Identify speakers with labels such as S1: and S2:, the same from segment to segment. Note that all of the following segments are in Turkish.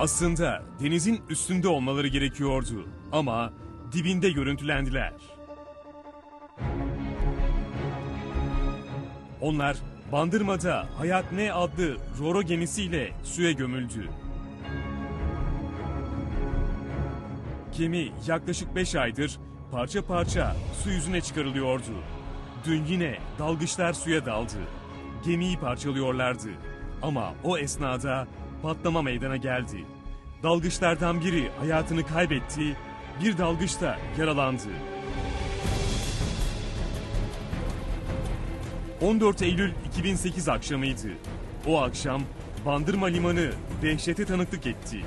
S1: Aslında denizin üstünde olmaları gerekiyordu ama dibinde görüntülendiler. Onlar Bandırma'da Hayat Ne adlı Roro gemisiyle suya gömüldü. Gemi yaklaşık 5 aydır parça parça su yüzüne çıkarılıyordu. Dün yine dalgıçlar suya daldı. Gemiyi parçalıyorlardı. Ama o esnada patlama meydana geldi. Dalgıçlardan biri hayatını kaybetti, bir dalgıç da yaralandı. 14 Eylül 2008 akşamıydı. O akşam Bandırma Limanı dehşete tanıklık etti.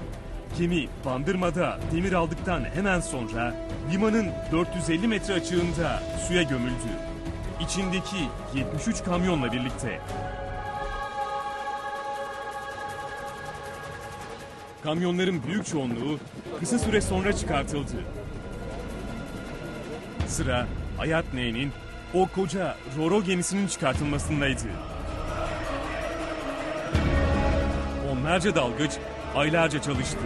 S1: Gemi Bandırma'da demir aldıktan hemen sonra limanın 450 metre açığında suya gömüldü. İçindeki 73 kamyonla birlikte. Kamyonların büyük çoğunluğu kısa süre sonra çıkartıldı. Sıra Hayat N'nin o koca Roro gemisinin çıkartılmasındaydı. Onlarca dalgıç aylarca çalıştı.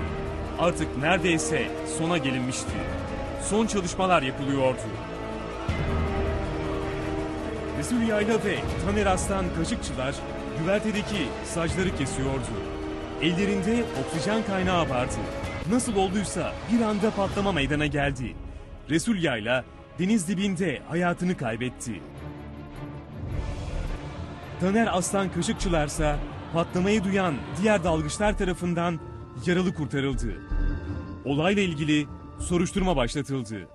S1: Artık neredeyse sona gelinmişti. Son çalışmalar yapılıyordu. Resul Yayla ve Taner Aslan Kaşıkçılar güvertedeki saçları kesiyordu. Ellerinde oksijen kaynağı vardı. Nasıl olduysa bir anda patlama meydana geldi. Resul Yayla deniz dibinde hayatını kaybetti. Taner Aslan Kaşıkçılarsa patlamayı duyan diğer dalgıçlar tarafından yaralı kurtarıldı. Olayla ilgili soruşturma başlatıldı.